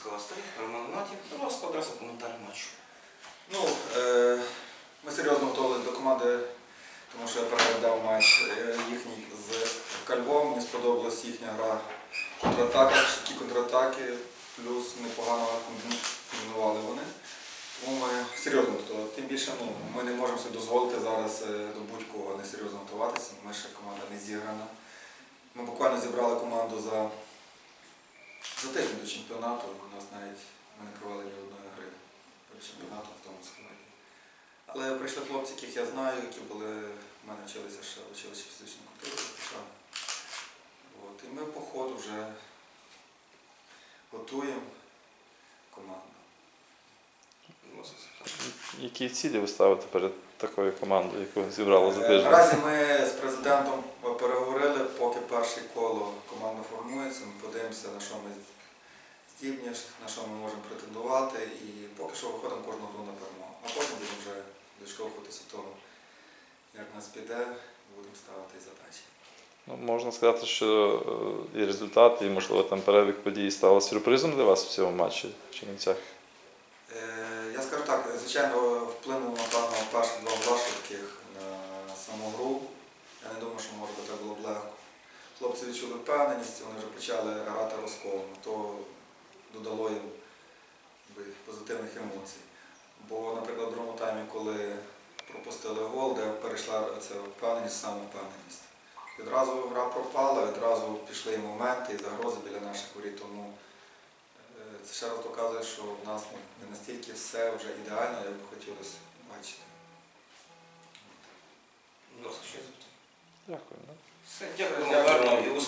сказав старий, Роман Гнатів. Будь ласка, одразу коментар матчу. Ну, е, ми серйозно готувалися до команди, тому що я переглядав матч е, їхній з Кальвом. Мені сподобалась їхня гра контратака, швидкі контратаки, плюс непогано комбінували вони. Тому ми серйозно готували. Тим більше ну, ми не можемо собі дозволити зараз е, до будь-кого не серйозно готуватися. Ми ще команда не зіграна. Ми буквально зібрали команду за, за тиждень до чемпіонату. У нас навіть ми не провели ні одної гри перед чемпіонатом в тому складі. Але прийшли хлопці, яких я знаю, які були в мене вчилися ще в училищі фізичної культури. І ми по ходу вже готуємо команду. Які цілі ви ставите перед такою командою, яку зібрали за Е, тиждень? Наразі ми з президентом переговорили, поки перше коло команда формується, ми подивимося, на що ми здібні, на що ми можемо претендувати. І поки що виходимо кожну гру на перемогу. А потім будемо вже відштовхуватися від того, як нас піде, будемо ставити задачі. Ну, можна сказати, що е, і результат, і можливо там перебіг подій стало сюрпризом для вас в цьому матчі в Чернівцях. Е, Я скажу так, звичайно, вплинуло напевно Хлопці відчули впевненість, вони вже почали грати розколом, то додало їм позитивних емоцій. Бо, наприклад, в другому таймі, коли пропустили гол, де перейшла ця впевненість, самовпевненість. Відразу гра пропала, відразу пішли і моменти, і загрози біля наших воріт. Тому Е, Це ще раз доказує, що в нас не настільки все вже ідеально, як би хотілося Дякую. Все, дякую,